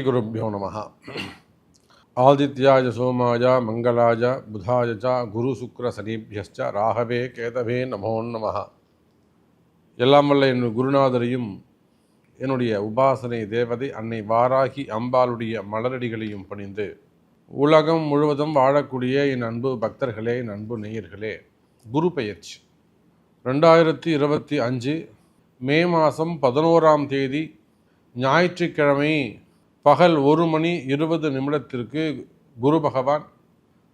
ஸ்ரீகுருப்போ நம. ஆதித்யாய சோமாய மங்களாய புதாய ச குரு சுக்ர சனிபியஸ்ச ராகவே கேதவே நமோ நம. எல்லாம் வல்ல என் குருநாதரையும் என்னுடைய உபாசனை தேவதை அன்னை வாராகி அம்பாளுடைய மலரடிகளையும் பணிந்து உலகம் முழுவதும் வாழக்கூடிய என் அன்பு பக்தர்களே என் அன்பு நேயர்களே குரு பெயர்ச்சி. ரெண்டாயிரத்தி இருபத்தி அஞ்சு மே மாதம் பதினோராம் தேதி ஞாயிற்றுக்கிழமை பகல் ஒரு மணி இருபது நிமிடத்திற்கு குரு பகவான்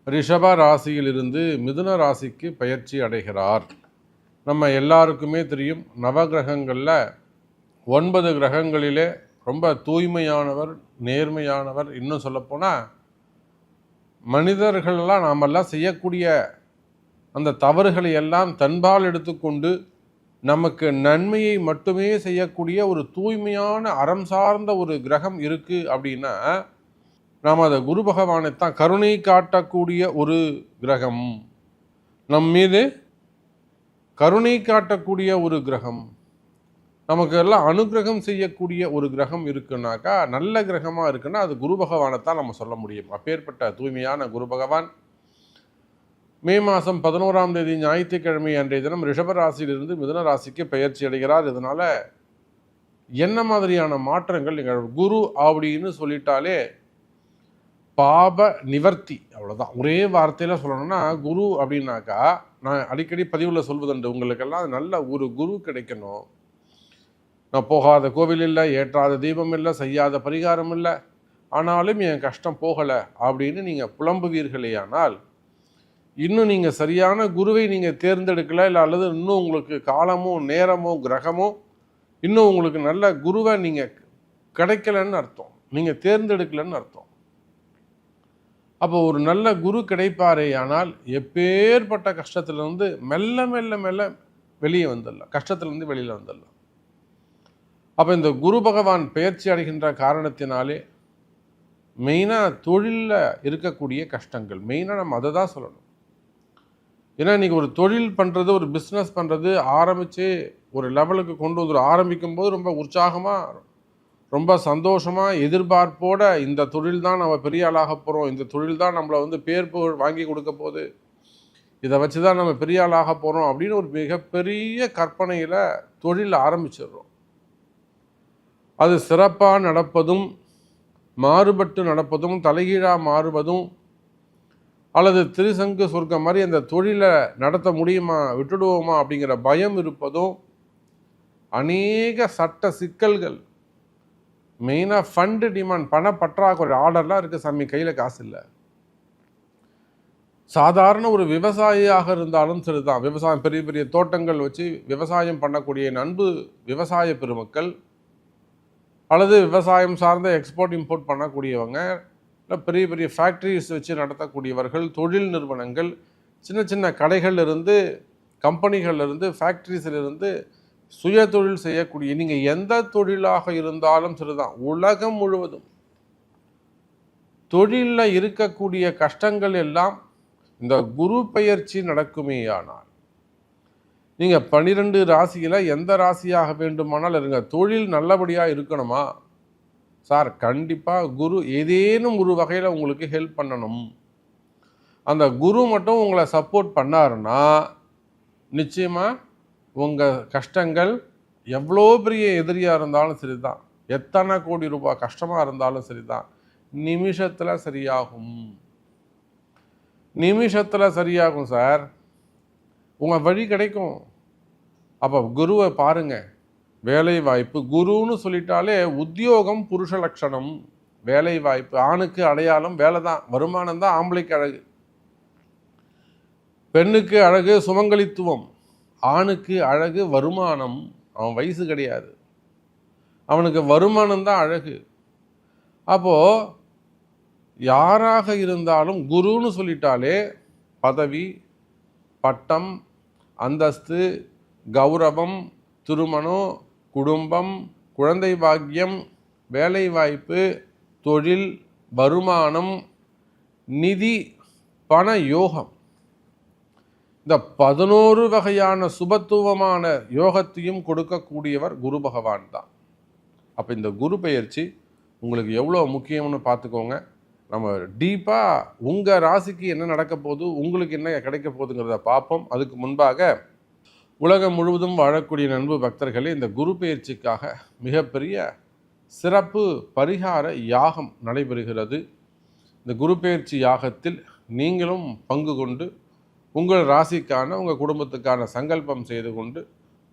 ரிஷப ராசியிலிருந்து மிதுன ராசிக்கு பயிற்சி அடைகிறார். நம்ம எல்லாருக்குமே தெரியும் நவகிரகங்களில் ஒன்பது கிரகங்களிலே ரொம்ப தூய்மையானவர் நேர்மையானவர். இன்னும் சொல்லப்போனால் மனிதர்களெல்லாம் நாமெல்லாம் செய்யக்கூடிய அந்த தவறுகளை எல்லாம் தன்பால் எடுத்துக்கொண்டு நமக்கு நன்மையை மட்டுமே செய்யக்கூடிய ஒரு தூய்மையான அறம் சார்ந்த ஒரு கிரகம் இருக்குது அப்படின்னா நாம் அதை குரு பகவானை தான் கருணை காட்டக்கூடிய ஒரு கிரகம். நம் மீது கருணை காட்டக்கூடிய ஒரு கிரகம். நமக்கு எல்லாம் அனுகிரகம் செய்யக்கூடிய ஒரு கிரகம் இருக்குன்னாக்கா நல்ல கிரகமாக இருக்குன்னா அது குரு பகவானை தான் நம்ம சொல்ல முடியும். அப்பேற்பட்ட தூய்மையான குரு பகவான் மே மாதம் பதினோராம் தேதி ஞாயிற்றுக்கிழமை அன்றைய தினம் ரிஷபராசியிலிருந்து மிதுன ராசிக்கு பெயர்ச்சி அடைகிறார். இதனால் என்ன மாதிரியான மாற்றங்கள் நிகழும் குரு அப்படின்னு சொல்லிட்டாலே பாப நிவர்த்தி அவ்வளோதான் ஒரே வார்த்தையில் சொல்லணும்னா குரு அப்படின்னாக்கா நான் அடிக்கடி பதிவில் சொல்வதுண்டு உங்களுக்கெல்லாம் நல்ல ஒரு குரு கிடைக்கணும். நான் போகாத கோவில் இல்லை ஏற்றாத தீபம் இல்லை செய்யாத பரிகாரம் இல்லை. ஆனாலும் என் கஷ்டம் போகலை அப்படின்னு நீங்கள் புலம்புவீர்களேயானால் இன்னும் நீங்கள் சரியான குருவை நீங்கள் தேர்ந்தெடுக்கல இல்லை அல்லது இன்னும் உங்களுக்கு காலமோ நேரமோ கிரகமோ இன்னும் உங்களுக்கு நல்ல குருவை நீங்கள் கிடைக்கலன்னு அர்த்தம். நீங்கள் தேர்ந்தெடுக்கலன்னு அர்த்தம். அப்போ ஒரு நல்ல குரு கிடைப்பாரே ஆனால் எப்பேற்பட்ட கஷ்டத்துலேருந்து மெல்ல மெல்ல மெல்ல வெளியே வந்துடலாம். கஷ்டத்துலேருந்து வெளியில் வந்துடலாம். அப்போ இந்த குரு பகவான் பெயர்ச்சி அடைகின்ற காரணத்தினாலே மெயினாக தொழிலில் இருக்கக்கூடிய கஷ்டங்கள். மெயினாக நம்ம அதை தான் சொல்லணும். ஏன்னா இன்றைக்கி ஒரு தொழில் பண்ணுறது ஒரு பிஸ்னஸ் பண்ணுறது ஆரம்பித்து ஒரு லெவலுக்கு கொண்டு வந்து ஆரம்பிக்கும் போது ரொம்ப உற்சாகமாக ரொம்ப சந்தோஷமாக எதிர்பார்ப்போடு இந்த தொழில் தான் நம்ம பெரிய ஆளாக போகிறோம் இந்த தொழில் தான் நம்மளை வந்து பேர் புகழ் வாங்கி கொடுக்க போகுது. இதை வச்சு தான் நம்ம பெரிய ஆளாக போகிறோம் அப்படின்னு ஒரு மிகப்பெரிய கற்பனையில் தொழில் ஆரம்பிச்சிடுறோம். அது சிறப்பாக நடப்பதும் மாறுபட்டு நடப்பதும் தலைகீழாக மாறுவதும் அல்லது திருசங்கு சொர்க்கம் மாதிரி அந்த தொழிலை நடத்த முடியுமா விட்டுடுவோமா அப்படிங்கிற பயம் இருப்பதும் அநேக சட்ட சிக்கல்கள். மெயினாக ஃபண்டு டிமாண்ட் பண பற்றாக்குறை ஆர்டர்லாம் இருக்குது சாமி கையில் காசு இல்லை. சாதாரண ஒரு விவசாயியாக இருந்தாலும் சரிதான். விவசாயம் பெரிய பெரிய தோட்டங்கள் வச்சு விவசாயம் பண்ணக்கூடிய நண்பு விவசாய பெருமக்கள் அல்லது விவசாயம் சார்ந்த எக்ஸ்போர்ட் இம்போர்ட் பண்ணக்கூடியவங்க இல்லை பெரிய பெரிய ஃபேக்ட்ரிஸ் வச்சு நடத்தக்கூடியவர்கள் தொழில் நிறுவனங்கள் சின்ன சின்ன கடைகள்லேருந்து கம்பெனிகள்லேருந்து ஃபேக்ட்ரிஸிலிருந்து ஃபேக்ட்ரிஸில் இருந்து சுய தொழில் செய்யக்கூடிய நீங்கள் எந்த தொழிலாக இருந்தாலும் சரிதான் உலகம் முழுவதும். தொழிலில் இருக்கக்கூடிய கஷ்டங்கள் எல்லாம் இந்த குரு நடக்குமே நடக்குமேயானால் நீங்கள் பன்னிரெண்டு ராசியில் எந்த ராசியாக வேண்டுமானால் இருங்க தொழில் நல்லபடியாக இருக்கணுமா? சார் கண்டிப்பாக குரு ஏதேனும் ஒரு வகையில் உங்களுக்கு ஹெல்ப் பண்ணணும். அந்த குரு மட்டும் உங்களை சப்போர்ட் பண்ணாருன்னா நிச்சயமாக உங்கள் கஷ்டங்கள் எவ்வளோ பெரிய எதிரியாக இருந்தாலும் சரி தான் எத்தனை கோடி ரூபாய் கஷ்டமாக இருந்தாலும் சரி தான் நிமிஷத்தில் சரியாகும். நிமிஷத்தில் சரியாகும் சார். உங்கள் வழி கிடைக்கும். அப்போ குருவை பாருங்கள் வேலை வாய்ப்பு குருன்னு சொல்லிட்டாலே உத்தியோகம் புருஷ லட்சணம். வேலை வாய்ப்பு ஆணுக்கு அடையாளம் வேலை தான் வருமானம் தான் ஆம்பளைக்கு அழகு. பெண்ணுக்கு அழகு சுமங்கலித்துவம். ஆணுக்கு அழகு வருமானம். அவன் வயசு கிடையாது. அவனுக்கு வருமானம் தான் அழகு. அப்போது யாராக இருந்தாலும் குருன்னு சொல்லிட்டாலே பதவி பட்டம் அந்தஸ்து கௌரவம் திருமணம் குடும்பம் குழந்தை பாக்கியம் வேலைவாய்ப்பு தொழில் வருமானம் நிதி பண யோகம். இந்த பதினோரு வகையான சுபத்துவமான யோகத்தையும் கொடுக்கக்கூடியவர் குரு பகவான் தான். அப்போ இந்த குரு பெயர்ச்சி உங்களுக்கு எவ்வளோ முக்கியம்னு பார்த்துக்கோங்க. நம்ம டீப்பாக உங்கள் ராசிக்கு என்ன நடக்க போகுது உங்களுக்கு என்ன கிடைக்க போகுதுங்கிறத பார்ப்போம். அதுக்கு முன்பாக உலகம் முழுவதும் வாழக்கூடிய நண்பு பக்தர்களே இந்த குரு பயிற்சிக்காக மிகப்பெரிய சிறப்பு பரிகார யாகம் நடைபெறுகிறது. இந்த குரு பயிற்சி யாகத்தில் நீங்களும் பங்கு கொண்டு உங்கள் ராசிக்கான உங்கள் குடும்பத்துக்கான சங்கல்பம் செய்து கொண்டு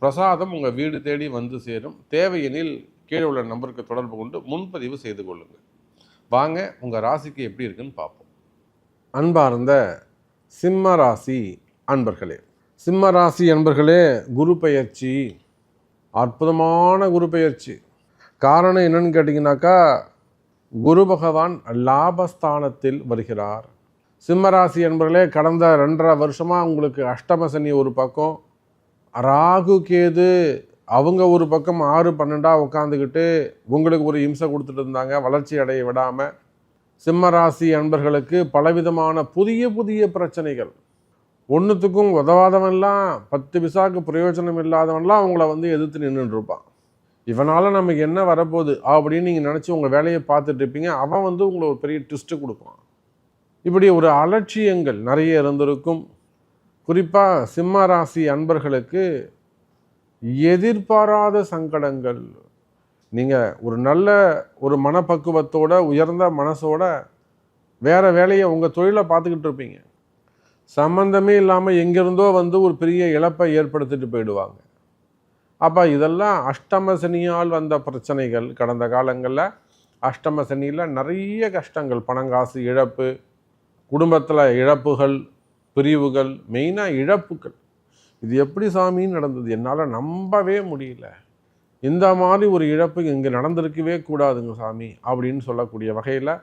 பிரசாதம் உங்கள் வீடு தேடி வந்து சேரும். தேவையெனில் கீழே உள்ள நம்பருக்கு தொடர்பு கொண்டு முன்பதிவு செய்து கொள்ளுங்கள். வாங்க உங்கள் ராசிக்கு எப்படி இருக்குன்னு பார்ப்போம். அன்பார்ந்த சிம்ம ராசி அன்பர்களே சிம்ம ராசி அன்பர்களே குரு பெயர்ச்சி. அற்புதமான குரு பெயர்ச்சி. காரணம் என்னன்னு கேட்டிங்கனாக்கா குரு பகவான் லாபஸ்தானத்தில் வருகிறார். சிம்மராசி என்பர்களே கடந்த ரெண்டரை வருஷமாக உங்களுக்கு அஷ்டம சனி ஒரு பக்கம் ராகு கேது அவங்க ஒரு பக்கம் ஆறு பன்னெண்டாக உட்காந்துக்கிட்டு உங்களுக்கு ஒரு இம்சை கொடுத்துட்டு இருந்தாங்க வளர்ச்சி அடைய விடாமல் சிம்மராசி அன்பர்களுக்கு பலவிதமான புதிய புதிய பிரச்சனைகள். ஒன்றுத்துக்கும் உதவாதவன்லாம் பத்து பிசாக்கு பிரயோஜனம் இல்லாதவன்லாம் அவங்கள வந்து எதிர்த்து நின்றுட்டு இருப்பான் இவனால் நமக்கு என்ன வரப்போகுது அப்படின்னு நீங்கள் நினச்சி உங்கள் வேலையை பார்த்துட்டு இருப்பீங்க. அவன் வந்து உங்களை ஒரு பெரிய ட்விஸ்ட்டு கொடுப்பான். இப்படி ஒரு அலட்சியங்கள் நிறைய இருந்திருக்கும். குறிப்பாக சிம்ம ராசி அன்பர்களுக்கு எதிர்பாராத சங்கடங்கள். நீங்கள் ஒரு நல்ல ஒரு மனப்பக்குவத்தோட உயர்ந்த மனசோட வேறு வேலையை உங்கள் தொழிலை பார்த்துக்கிட்டு இருப்பீங்க. சம்பந்தமே இல்லாமல் எங்கேருந்தோ வந்து ஒரு பெரிய இழப்பை ஏற்படுத்திட்டு போயிடுவாங்க. அப்போ இதெல்லாம் அஷ்டம சனியால் வந்த பிரச்சனைகள். கடந்த காலங்களில் அஷ்டம சனியில் நிறைய கஷ்டங்கள். பணங்காசு இழப்பு குடும்பத்தில் இழப்புகள் பிரிவுகள் மெயினாக இழப்புகள். இது எப்படி சாமின்னு நடந்தது? என்னால் நம்பவே முடியல. இந்த மாதிரி ஒரு இழப்பு இங்கே நடந்திருக்கவே கூடாதுங்க சாமி அப்படின்னு சொல்லக்கூடிய வகையில்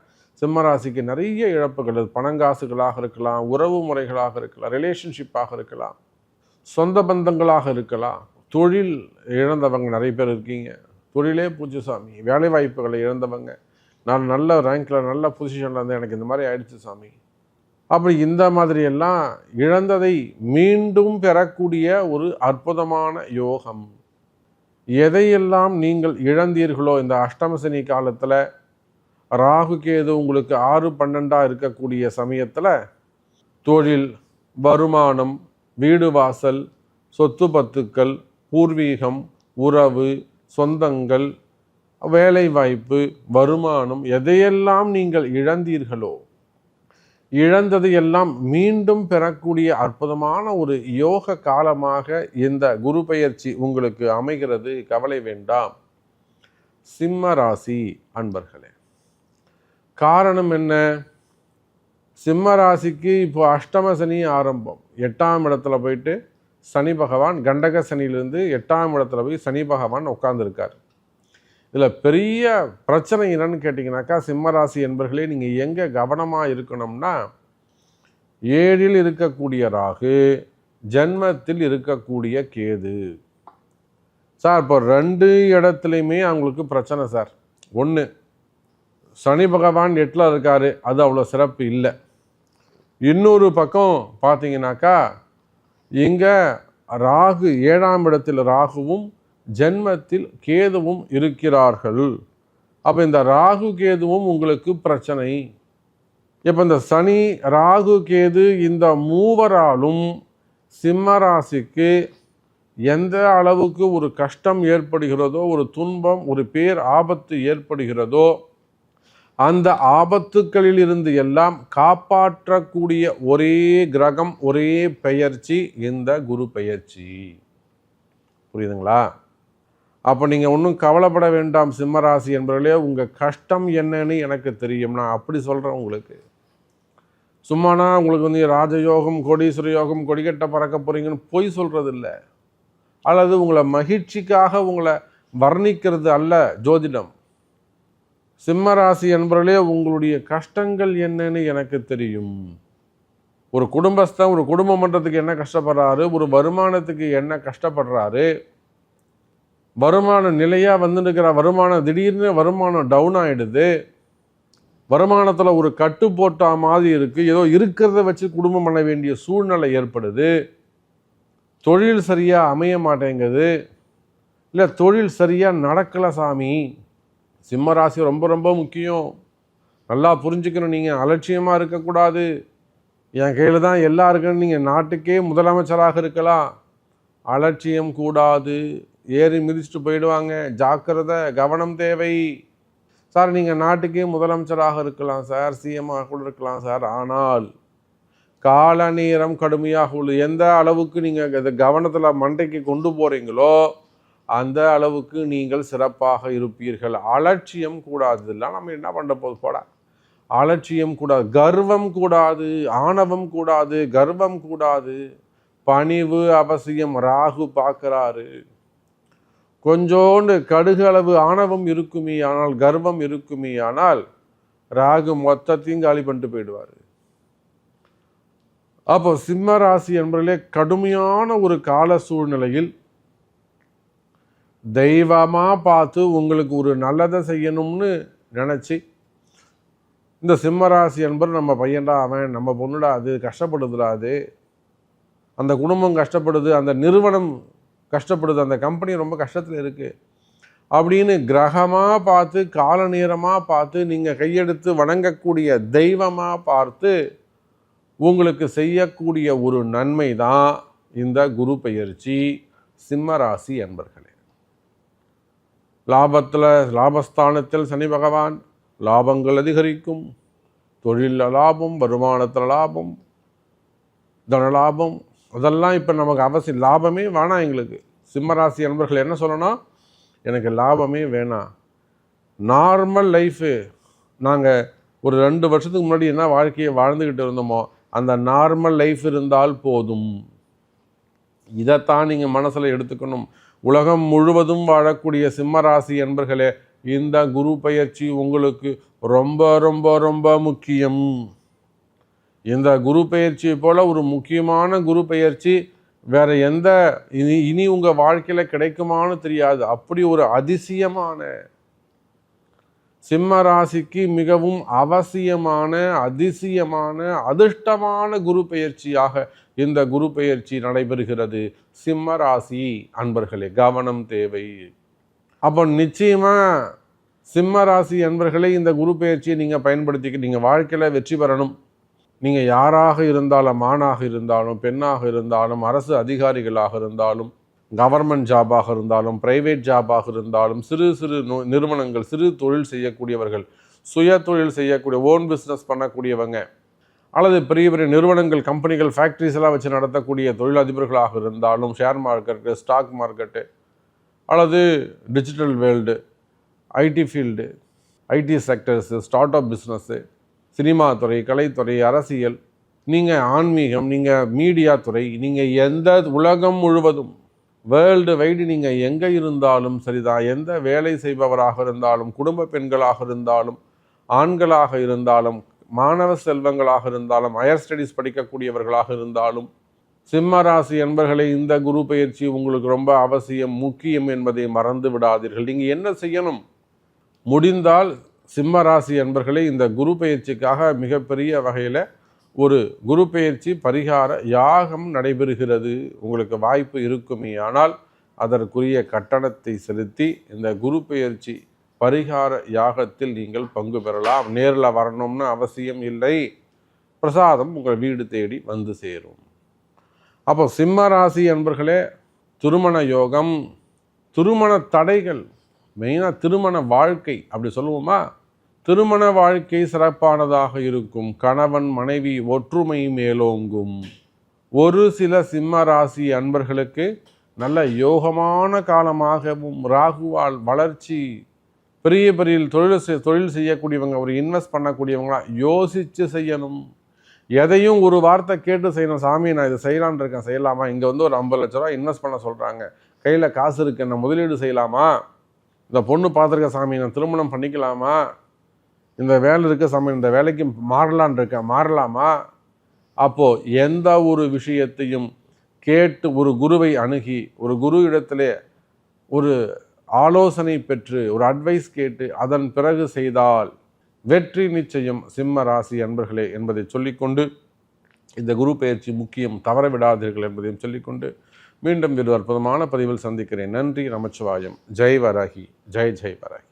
சிம்மராசிக்கு நிறைய இழப்புகள். அது பணங்காசுகளாக இருக்கலாம் உறவு முறைகளாக இருக்கலாம் ரிலேஷன்ஷிப்பாக இருக்கலாம் சொந்த பந்தங்களாக இருக்கலாம். தொழில் இழந்தவங்க நிறைய பேர் இருக்கீங்க. தொழிலே பூஜை சாமி வேலை வாய்ப்புகளை இழந்தவங்க. நான் நல்ல ரேங்கில் நல்ல பொசிஷனில் இருந்தேன் எனக்கு இந்த மாதிரி ஆயிடுச்சு சாமி. அப்படி இந்த மாதிரியெல்லாம் இழந்ததை மீண்டும் பெறக்கூடிய ஒரு அற்புதமான யோகம். எதையெல்லாம் நீங்கள் இழந்தீர்களோ இந்த அஷ்டமசனி காலத்தில் ராகு கேது உங்களுக்கு ஆறு பன்னெண்டாக இருக்கக்கூடிய சமயத்தில் தொழில் வருமானம் வீடு வாசல் சொத்து பத்துக்கள் பூர்வீகம் உறவு சொந்தங்கள் வேலை வாய்ப்பு வருமானம் எதையெல்லாம் நீங்கள் இழந்தீர்களோ இழந்தது எல்லாம் மீண்டும் பெறக்கூடிய அற்புதமான ஒரு யோக காலமாக இந்த குரு பெயர்ச்சி உங்களுக்கு அமைகிறது. கவலை வேண்டாம். சிம்ம ராசி அன்பர்களே. காரணம் என்ன? சிம்ம ராசிக்கு இப்போ அஷ்டம சனி ஆரம்பம். எட்டாம் இடத்துல போயிட்டு சனி பகவான் கண்டக சனியிலிருந்து எட்டாம் இடத்துல போய் சனி பகவான் உட்காந்துருக்கார் இதில் பெரிய பிரச்சனை என்னன்னு கேட்டிங்கனாக்கா சிம்மராசி என்பர்களே நீங்கள் எங்கே கவனமாக இருக்கணும்னா ஏழில் இருக்கக்கூடிய ராகு ஜென்மத்தில் இருக்கக்கூடிய கேது. சார் இப்போ ரெண்டு இடத்துலையுமே அவங்களுக்கு பிரச்சனை சார். ஒன்று சனி பகவான் எட்டில் இருக்கார். அது அவ்வளோ சிறப்பு இல்லை. இன்னொரு பக்கம் பார்த்தீங்கன்னாக்கா இங்கே ராகு ஏழாம் இடத்தில் ராகுவும் ஜென்மத்தில் கேதுவும் இருக்கிறார்கள். அப்போ இந்த ராகு கேதுவும் உங்களுக்கு பிரச்சனை. இப்போ இந்த சனி ராகு கேது இந்த மூவராலும் சிம்ம ராசிக்கு எந்த அளவுக்கு ஒரு கஷ்டம் ஏற்படுகிறதோ ஒரு துன்பம் ஒரு பேர் ஆபத்து ஏற்படுகிறதோ அந்த ஆபத்துக்களில் இருந்து எல்லாம் காப்பாற்றக்கூடிய ஒரே கிரகம் ஒரே பெயர்ச்சி இந்த குரு பெயர்ச்சி. புரியுதுங்களா? அப்போ நீங்கள் ஒன்றும் கவலைப்பட வேண்டாம் சிம்மராசி என்பவர்களே உங்கள் கஷ்டம் என்னன்னு எனக்கு தெரியும். நான் அப்படி சொல்கிறேன் உங்களுக்கு. சும்மானா உங்களுக்கு வந்து ராஜயோகம் கோடீஸ்வர யோகம் கொடிக்கட்ட பறக்க போகிறீங்கன்னு பொய் சொல்கிறது இல்லை அல்லது உங்களை மகிழ்ச்சிக்காக உங்களை வர்ணிக்கிறது அல்ல ஜோதிடம். சிம்மராசி என்பவர்களே உங்களுடைய கஷ்டங்கள் என்னன்னு எனக்கு தெரியும். ஒரு குடும்பஸ்தன் ஒரு குடும்பம் பண்ணுறதுக்கு என்ன கஷ்டப்படுறாரு ஒரு வருமானத்துக்கு என்ன கஷ்டப்படுறாரு வருமான நிலையாக வந்துருக்கிற வருமானம் திடீர்னு வருமானம் டவுன் ஆகிடுது வருமானத்தில் ஒரு கட்டு போட்டா மாதிரி இருக்குது ஏதோ இருக்கிறத வச்சு குடும்பம் பண்ண வேண்டிய சூழ்நிலை ஏற்படுது. தொழில் சரியாக அமைய மாட்டேங்குது. இல்லை தொழில் சரியாக நடக்கலை சாமி. சிம்ம ராசி ரொம்ப ரொம்ப முக்கியம். நல்லா புரிஞ்சுக்கணும் நீங்கள் அலட்சியமாக இருக்கக்கூடாது. என் கையில் தான் எல்லாம் இருக்குன்னு நீங்கள் நாட்டுக்கே முதலமைச்சராக இருக்கலாம். அலட்சியம் கூடாது. ஏறி மிதிச்சுட்டு போயிடுவாங்க. ஜாக்கிரதை கவனம் தேவை. சார் நீங்கள் நாட்டுக்கே முதலமைச்சராக இருக்கலாம். சார் சிஎம்மாக கூட இருக்கலாம். சார் ஆனால் கால நேரம் கடுமையாக உள்ளது. எந்த அளவுக்கு நீங்கள் கவனத்தில் மண்டைக்கு கொண்டு போகிறீங்களோ அந்த அளவுக்கு நீங்கள் சிறப்பாக இருப்பீர்கள். அலட்சியம் கூடாது. இல்லை நம்ம என்ன பண்ண போது போட. அலட்சியம் கூடாது. கர்வம் கூடாது. ஆணவம் கூடாது. கர்வம் கூடாது. பணிவு அவசியம். ராகு பார்க்குறாரு. கொஞ்சோண்டு கடுகு அளவு ஆணவம் இருக்குமே ஆனால் கர்வம் இருக்குமே ஆனால் ராகு மொத்தத்தையும் காலி பண்ணிட்டு போயிடுவார். அப்போ சிம்ம ராசி என்பதிலே கடுமையான ஒரு கால சூழ்நிலையில் தெய்வமாக பார்த்து உங்களுக்கு ஒரு நல்லதை செய்யணும்னு நினச்சி இந்த சிம்மராசி என்பர் நம்ம பையன்டா அவன் நம்ம பொண்ணுடா அது கஷ்டப்படுதுடா அது. அந்த குடும்பம் கஷ்டப்படுது அந்த நிறுவனம் கஷ்டப்படுது அந்த கம்பெனி ரொம்ப கஷ்டத்தில் இருக்குது அப்படின்னு கிரகமாக பார்த்து கால நேரமாக பார்த்து நீங்கள் கையெடுத்து வணங்கக்கூடிய தெய்வமாக பார்த்து உங்களுக்கு செய்யக்கூடிய ஒரு நன்மை தான் இந்த குரு பெயர்ச்சி சிம்மராசி என்பர்களே லாபத்தில் லாபஸ்தானத்தில் சனி பகவான் லாபங்கள் அதிகரிக்கும். தொழிலில் லாபம் வருமானத்தில் லாபம் தனலாபம் அதெல்லாம் இப்போ நமக்கு அவசியம் லாபமே வேணாம் எங்களுக்கு. சிம்மராசி அன்பர்கள் என்ன சொல்லணும் எனக்கு லாபமே வேணாம். Normal life. நாங்கள் ஒரு ரெண்டு வருஷத்துக்கு முன்னாடி என்ன வாழ்க்கையை வாழ்ந்துக்கிட்டு இருந்தோமோ அந்த நார்மல் லைஃப் இருந்தால் போதும். இதைத்தான் நீங்கள் மனசில் எடுத்துக்கணும். உலகம் முழுவதும் வாழக்கூடிய சிம்மராசி என்பர்களே இந்த குரு பயிற்சி உங்களுக்கு ரொம்ப ரொம்ப ரொம்ப முக்கியம். இந்த குரு பயிற்சியை போல் ஒரு முக்கியமான குரு பயிற்சி வேற எந்த இனி இனி உங்கள் வாழ்க்கையில் கிடைக்குமான்னு தெரியாது. அப்படி ஒரு அதிசயமான சிம்ம ராசிக்கு மிகவும் அவசியமான அதிசயமான அதிர்ஷ்டமான குரு பெயர்ச்சியாக இந்த குரு பெயர்ச்சி நடைபெறுகிறது. சிம்ம ராசி அன்பர்களே கவனம் தேவை. அப்போ நிச்சயமாக சிம்ம ராசி அன்பர்களே இந்த குரு பெயர்ச்சியை நீங்கள் பயன்படுத்திக்க நீங்கள் வாழ்க்கையில் வெற்றி பெறணும். நீங்கள் யாராக இருந்தாலும் ஆணாக இருந்தாலும் பெண்ணாக இருந்தாலும் அரசு அதிகாரிகளாக இருந்தாலும் கவர்மெண்ட் ஜாபாக இருந்தாலும் பிரைவேட் ஜாபாக இருந்தாலும் சிறு சிறு நிறுவனங்கள் சிறு தொழில் செய்யக்கூடியவர்கள் சுய தொழில் செய்யக்கூடிய ஓன் பிஸ்னஸ் பண்ணக்கூடியவங்க அல்லது பெரிய பெரிய நிறுவனங்கள் கம்பெனிகள் ஃபேக்ட்ரிஸ் எல்லாம் வச்சு நடத்தக்கூடிய தொழிலதிபர்களாக இருந்தாலும் ஷேர் மார்க்கெட்டு ஸ்டாக் மார்க்கெட்டு அல்லது digital world IT field IT sectors start up business cinema துறை கலைத்துறை அரசியல் நீங்கள் ஆன்மீகம் நீங்கள் மீடியா துறை நீங்கள் எந்த உலகம் முழுவதும் வேர்ல்டு வைடு நீங்கள் எங்கே இருந்தாலும் சரிதான். எந்த வேலை செய்பவராக இருந்தாலும் குடும்ப பெண்களாக இருந்தாலும் ஆண்களாக இருந்தாலும் மாணவ செல்வங்களாக இருந்தாலும் ஹையர் ஸ்டடீஸ் படிக்கக்கூடியவர்களாக இருந்தாலும் சிம்ம ராசி என்பர்களை இந்த குரு பயிற்சி உங்களுக்கு ரொம்ப அவசியம் முக்கியம் என்பதை மறந்து விடாதீர்கள். நீங்கள் என்ன செய்யணும்? முடிந்தால் சிம்ம ராசி என்பர்களை இந்த குரு பயிற்சிக்காக மிகப்பெரிய வகையில் ஒரு குரு பெயர்ச்சி பரிகார யாகம் நடைபெறுகிறது. உங்களுக்கு வாய்ப்பு இருக்குமே. ஆனால் அதற்குரிய கட்டணத்தை செலுத்தி இந்த குரு பெயர்ச்சி பரிகார யாகத்தில் நீங்கள் பங்கு பெறலாம். நேரில் வரணும்னு அவசியம் இல்லை. பிரசாதம் உங்கள் வீடு தேடி வந்து சேரும். அப்போ சிம்ம ராசி அன்பர்களே திருமண யோகம் திருமண தடைகள் மெயினாக திருமண வாழ்க்கை அப்படி சொல்லுவோமா? திருமண வாழ்க்கை சிறப்பானதாக இருக்கும். கணவன் மனைவி ஒற்றுமை மேலோங்கும். ஒரு சில சிம்ம ராசி அன்பர்களுக்கு நல்ல யோகமான காலமாகவும் ராகுவால் வளர்ச்சி பெரிய பெரிய தொழில் தொழில் செய்யக்கூடியவங்க ஒரு இன்வெஸ்ட் பண்ணக்கூடியவங்களா யோசித்து செய்யணும். எதையும் ஒரு வார்த்தை கேட்டு செய்யணும். சாமி நான் இதை செய்யலான் இருக்கேன். செய்யலாமா? இங்கே வந்து ஒரு ஐம்பது லட்ச ரூபா இன்வெஸ்ட் பண்ண சொல்கிறாங்க கையில் காசு இருக்கு. என்ன முதலீடு செய்யலாமா? இந்த பொண்ணு பார்த்துருக்க சாமி நான் திருமணம் பண்ணிக்கலாமா? இந்த வேலை இருக்க சமயம் இந்த வேலைக்கு மாறலான் இருக்கேன் மாறலாமா? அப்போது எந்த ஒரு விஷயத்தையும் கேட்டு ஒரு குருவை அணுகி ஒரு குரு இடத்திலே ஒரு ஆலோசனை பெற்று ஒரு அட்வைஸ் கேட்டு அதன் பிறகு செய்தால் வெற்றி நிச்சயம் சிம்ம ராசி அன்பர்களே என்பதை சொல்லிக்கொண்டு இந்த குரு பயிற்சி முக்கியம் தவற விடாதீர்கள் என்பதையும் சொல்லிக்கொண்டு மீண்டும் ஒரு அற்புதமான பதிவில் சந்திக்கிறேன். நன்றி நமச்சிவாயம். ஜெய் வரகி ஜெய் ஜெய் வரகி